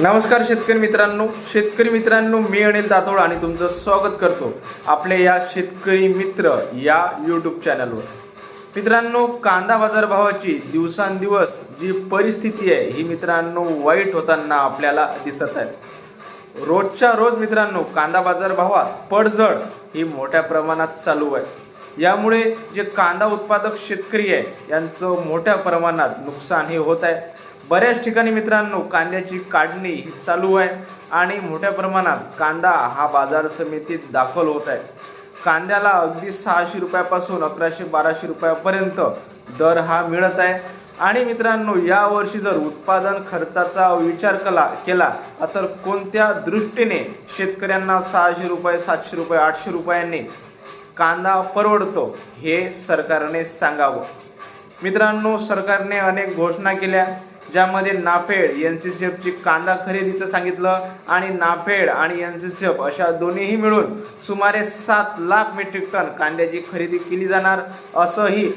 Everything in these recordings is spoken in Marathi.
नमस्कार शेतकरी मित्रांनो. शेतकरी मित्रांनो मी अनिल दातोड आणि तुमचं स्वागत करतो आपल्या या शेतकरी मित्र या यूट्यूब चॅनलवर मित्रांनो कांदा बाजारभावाची दिवसांदिवस जी परिस्थिती आहे ही मित्रांनो वाईट होताना आपल्याला दिसत आहे. रोजच्या रोज मित्रांनो कांदा बाजार भावात पडझड ही मोठ्या प्रमाणात चालू आहे. यामुळे जे कांदा उत्पादक शेतकरी आहे यांचं मोठ्या प्रमाणात नुकसान हे होत आहे. बऱ्याच ठिकाणी मित्रांनो कांद्याची काढणी ही चालू आहे आणि मोठ्या प्रमाणात कांदा हा बाजार समितीत दाखल होत आहे. कांद्याला अगदी सहाशे रुपयापासून अकराशे बाराशे रुपयापर्यंत दर हा मिळत आहे. आणि मित्रांनो यावर्षी जर उत्पादन खर्चाचा विचार केला केला तर कोणत्या दृष्टीने शेतकऱ्यांना सहाशे रुपये सातशे रुपये आठशे रुपयांनी कांदा परवडतो हे सरकारने सांगावं? मित्रांनो सरकारने अनेक घोषणा केल्या. ज्यामध्ये नाफेड एन सी सी एफची कांदा खरेदीचं सांगितलं आणि नाफेड आणि एन सी सी एफ अशा दोन्हीही मिळून सुमारे सात लाख मेट्रिक टन कांद्याची खरेदी केली जाणार असंही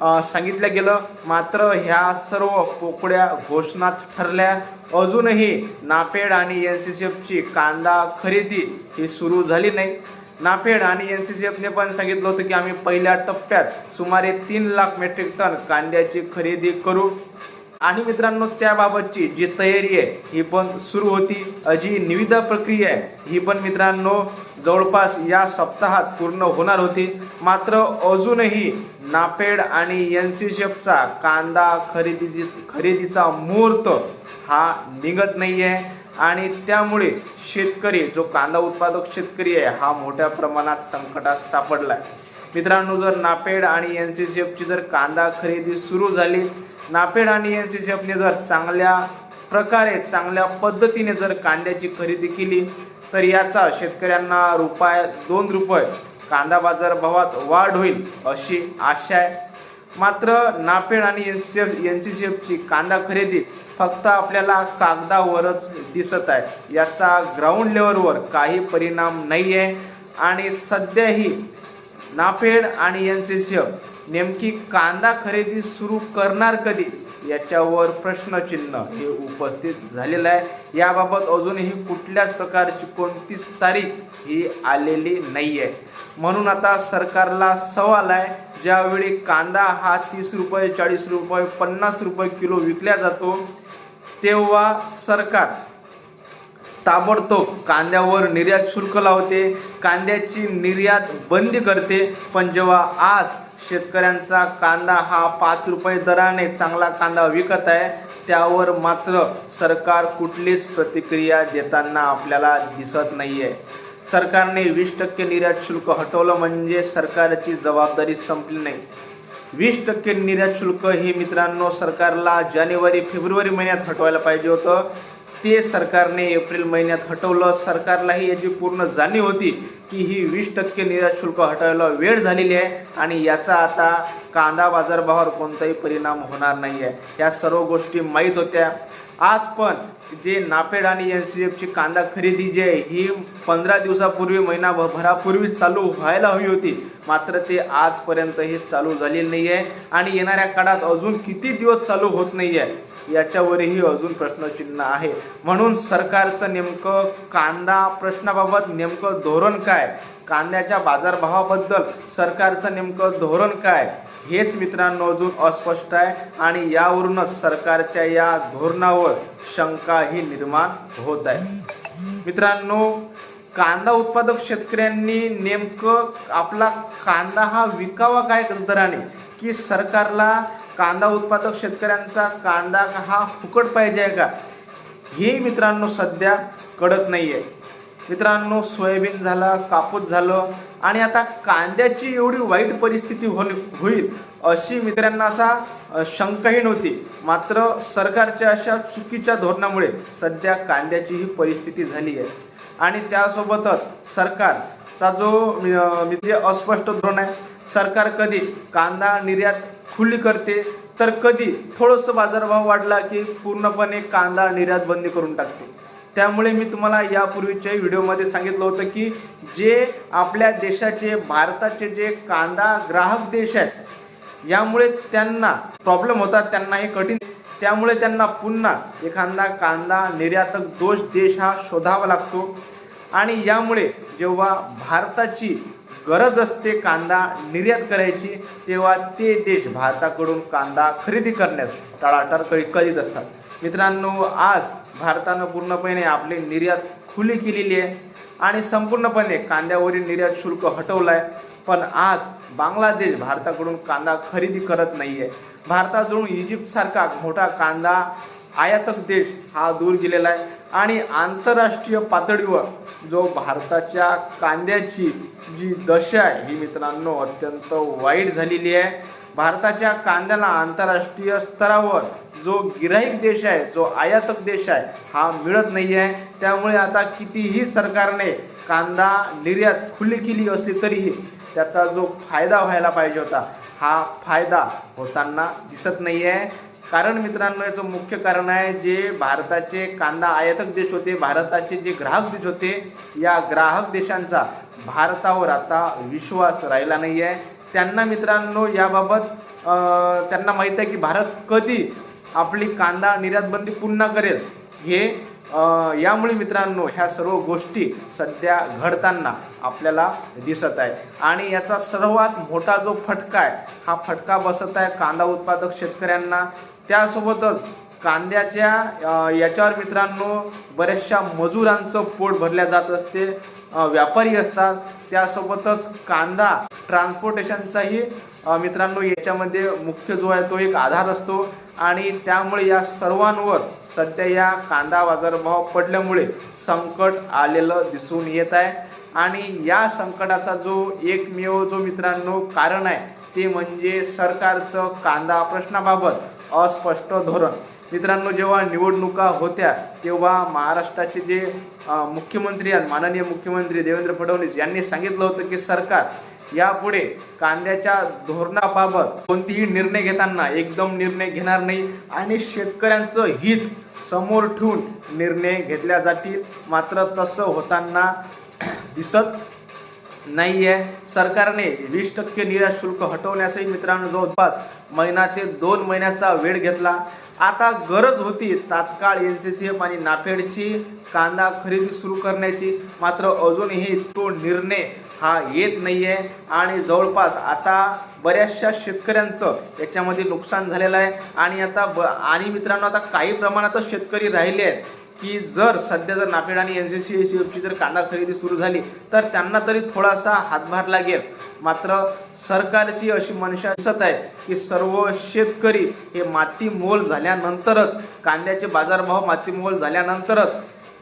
सांगितलं गेलं. मात्र ह्या सर्व पोकळ्या घोषणात ठरल्या. अजूनही नाफेड आणि एन सी सी एफची कांदा खरेदी ही सुरू झाली नाही. नाफेड आणि एन सी सी एफने पण सांगितलं होतं की आम्ही पहिल्या टप्प्यात सुमारे तीन लाख मेट्रिक टन कांद्याची खरेदी करू. आणि मित्रांनो त्याबाबतची जी तयारी आहे ही पण सुरू होती. जी निविदा प्रक्रिया आहे ही पण मित्रांनो जवळपास या सप्ताहात पूर्ण होणार होती. मात्र अजूनही नाफेड आणि एन सी सी एफचा कांदा खरेदी खरेदीचा मुहूर्त हा निघत नाही आहे आणि त्यामुळे शेतकरी जो कांदा उत्पादक शेतकरी आहे हा मोठ्या प्रमाणात संकटात सापडला आहे मित्रांनो जर नापेड आणि एन सी सी एफची जर कांदा खरेदी सुरू झाली नापेड आणि एन सी सी एफने जर चांगल्या प्रकारे चांगल्या पद्धतीने जर कांद्याची खरेदी केली तर याचा शेतकऱ्यांना रुपये दोन रुपये कांदा बाजार भावात वाढ होईल अशी आशा आहे. मात्र नापेड आणि N C F N C C एफची कांदा खरेदी फक्त आपल्याला कागदावरच दिसत आहे. याचा ग्राउंड लेवलवर काही परिणाम नाही आहे आणि सध्याही नाफेड आणि एन सी सी एफ नेमकी कांदा खरेदी सुरू करणार कधी? याच्यावर प्रश्नचिन्ह हे उपस्थित झालेलं आहे. याबाबत अजूनही कुठल्याच प्रकारची कोणतीच तारीख ही आलेली नाही आहे म्हणून आता सरकारला सवाल आहे. ज्यावेळी कांदा हा तीस रुपये चाळीस रुपये पन्नास रुपये किलो विकला जातो तेव्हा सरकार ताबडतोब कांद्यावर निर्यात शुल्क लावते कांद्याची निर्यात बंदी करते. पण जेव्हा आज शेतकऱ्यांचा कांदा हा पाच रुपये दराने चांगला कांदा विकत आहे त्यावर मात्र सरकार कुठलीच प्रतिक्रिया देताना आपल्याला दिसत नाही आहे सरकारने वीस टक्के निर्यात शुल्क हटवलं म्हणजे सरकारची जबाबदारी संपली नाही. वीस टक्के निर्यात शुल्क हे मित्रांनो सरकारला जानेवारी फेब्रुवारी महिन्यात हटवायला पाहिजे होतं. ते सरकारने एप्रिल महिन्यात हटवलं. सरकारलाही याची पूर्ण जाणीव होती की ही वीस टक्के निर्यात शुल्क हटवायला वेळ झालेली आहे आणि याचा आता कांदा बाजारभावावर कोणताही परिणाम होणार नाही आहे. या सर्व गोष्टी माहीत होत्या. आज पण जे नापेड आणि एन सी एफची कांदा खरेदी जी आहे ही पंधरा दिवसापूर्वी महिना भरापूर्वी चालू व्हायला हवी होती. मात्र ते आजपर्यंत हे चालू झालेली नाही आहे आणि येणाऱ्या काळात अजून किती दिवस चालू होत नाही आहे याच्यावरही अजून प्रश्नचिन्ह आहे. म्हणून सरकारचं नेमकं कांदा प्रश्नाबाबत नेमकं धोरण काय? कांद्याच्या बाजारभावाबद्दल सरकारचं नेमकं धोरण काय? हेच मित्रांनो अजून अस्पष्ट आहे आणि यावरूनच सरकारच्या या धोरणावर शंकाही निर्माण होत आहे. मित्रांनो कांदा उत्पादक शेतकऱ्यांनी नेमकं आपला कांदा हा विकावा काय दराने? की सरकारला कांदा उत्पादक शेतकऱ्यांचा कांदा हा फुकट पाहिजे आहे का? हे मित्रांनो सध्या कळत नाही आहे मित्रांनो सोयाबीन झालं कापूस झालं आणि आता कांद्याची एवढी वाईट परिस्थिती हो होईल अशी मित्रांना असा शंकाही नव्हती. मात्र सरकारच्या अशा चुकीच्या धोरणामुळे सध्या कांद्याची ही परिस्थिती झाली आहे. आणि त्यासोबतच सरकारचा जो म्हणजे अस्पष्ट धोरण आहे सरकार कधी कांदा निर्यात खुली करते तर कधी थोडंसं बाजारभाव वाढला की पूर्णपणे कांदा निर्यात बंदी करून टाकते. त्यामुळे मी तुम्हाला यापूर्वीच्या व्हिडिओमध्ये सांगितलं होतं की जे आपल्या देशाचे भारताचे जे कांदा ग्राहक देश आहेत यामुळे त्यांना प्रॉब्लेम होतात त्यांना हे कठीण. त्यामुळे त्यांना पुन्हा एखादा कांदा निर्यातक दोष देश हा शोधावा लागतो. आणि यामुळे जेव्हा भारताची गरज असते कांदा निर्यात करायची तेव्हा ते देश भारताकडून कांदा खरेदी करण्यास टाळाटाळ करी- करीत असतात. मित्रांनो आज भारतानं पूर्णपणे आपली निर्यात खुली केलेली आहे आणि संपूर्णपणे कांद्यावरील निर्यात शुल्क हटवलं आहे पण आज बांगलादेश भारताकडून कांदा खरेदी करत नाही आहे भारताजवळून इजिप्तसारखा मोठा कांदा आयातक देश हा दूर गेलेला आहे. आणि आंतरराष्ट्रीय पातळीवर जो भारताच्या कांद्याची जी दशा आहे ही मित्रांनो अत्यंत वाईट झालेली आहे. भारताच्या कांद्याला आंतरराष्ट्रीय स्तरावर जो गिराईक देश आहे जो आयातक देश आहे हा मिळत नाही आहे. त्यामुळे आता कितीही सरकारने कांदा निर्यात खुली केली असली तरीही त्याचा जो फायदा व्हायला पाहिजे होता हा फायदा होताना दिसत नाही आहे कारण मित्रांनो याचं मुख्य कारण आहे जे भारताचे कांदा आयातक देश होते भारताचे जे ग्राहक देश होते या ग्राहक देशांचा भारतावर आता विश्वास राहिला नाही आहे त्यांना मित्रांनो याबाबत त्यांना माहीत आहे की भारत कधी आपली कांदा निर्यातबंदी पुन्हा करेल? हे यामुळे मित्रांनो ह्या सर्व गोष्टी सध्या घडताना आपल्याला दिसत आहे. आणि याचा सर्वात मोठा जो फटका आहे हा फटका बसत आहे कांदा उत्पादक शेतकऱ्यांना. त्यासोबतच कांद्याच्या याच्यावर मित्रांनो बऱ्याचशा मजुरांचं पोट भरल्या जात असते. व्यापारी असतात. त्यासोबतच कांदा ट्रान्सपोर्टेशनचाही मित्रांनो याच्यामध्ये मुख्य जो आहे तो एक आधार असतो. आणि त्यामुळे या सर्वांवर सध्या या कांदा बाजारभाव पडल्यामुळे संकट आलेलं दिसून येत आहे. आणि या संकटाचा जो एकमेव जो मित्रांनो कारण आहे ते म्हणजे सरकारचं कांदा प्रश्नाबाबत. अस्पष्ट धोरण. मित्रांनो जेव्हा निवडणुका होत्या तेव्हा महाराष्ट्राचे जे मुख्यमंत्री आहेत माननीय मुख्यमंत्री देवेंद्र फडणवीस यांनी सांगितलं होतं की सरकार यापुढे कांद्याच्या धोरणाबाबत कोणतीही निर्णय घेताना एकदम निर्णय घेणार नाही आणि शेतकऱ्यांचं हित समोर ठेवून निर्णय घेतल्या जातील. मात्र तसं होताना दिसत नाही आहे सरकारने वीस टक्के निर्यात शुल्क हटवण्यासही मित्रांनो जवळपास महिना ते दोन महिन्याचा वेळ घेतला. आता गरज होती तात्काळ एन सी सी एफ आणि नाफेडची कांदा खरेदी सुरू करण्याची. मात्र अजूनही तो निर्णय हा येत नाही आहे आणि जवळपास आता बऱ्याचशा शेतकऱ्यांचं याच्यामध्ये नुकसान झालेलं आहे. आणि आता ब आणि मित्रांनो आता काही प्रमाणातच शेतकरी राहिले आहेत. की जर सध्या जर नाफेड आणि एन सी सी सी एफची जर कांदा खरेदी सुरू झाली तर त्यांना तरी थोडासा हातभार लागेल. मात्र सरकारची अशी मनशा दिसत आहे की सर्व शेतकरी हे माती मोल झाल्यानंतरच कांद्याचे बाजारभाव माती मोल झाल्यानंतरच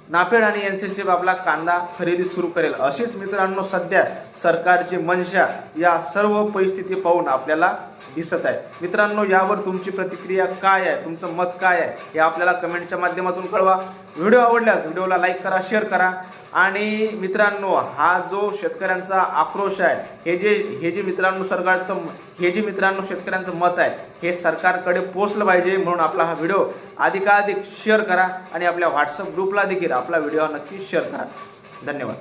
नाफेड आणि एन सी सी आपला कांदा खरेदी सुरू करेल. अशीच मित्रांनो सध्या सरकारची मनशा या सर्व परिस्थिती पाहून आपल्याला दिसत आहे. मित्रांनो यावर तुमची प्रतिक्रिया काय आहे? तुमचं मत काय आहे? हे आपल्याला कमेंटच्या माध्यमातून कळवा. व्हिडिओ आवडल्यास व्हिडिओला लाईक करा शेअर करा. आणि मित्रांनो हा जो शेतकऱ्यांचा आक्रोश आहे हे जे हे जे मित्रांनो सरकारचं हे जे मित्रांनो शेतकऱ्यांचं मत आहे हे सरकारकडे पोचलं पाहिजे म्हणून आपला हा व्हिडिओ अधिकाधिक शेअर करा आणि आपल्या व्हॉट्सअप ग्रुपला देखील आपला व्हिडिओ नक्की शेअर करा. धन्यवाद.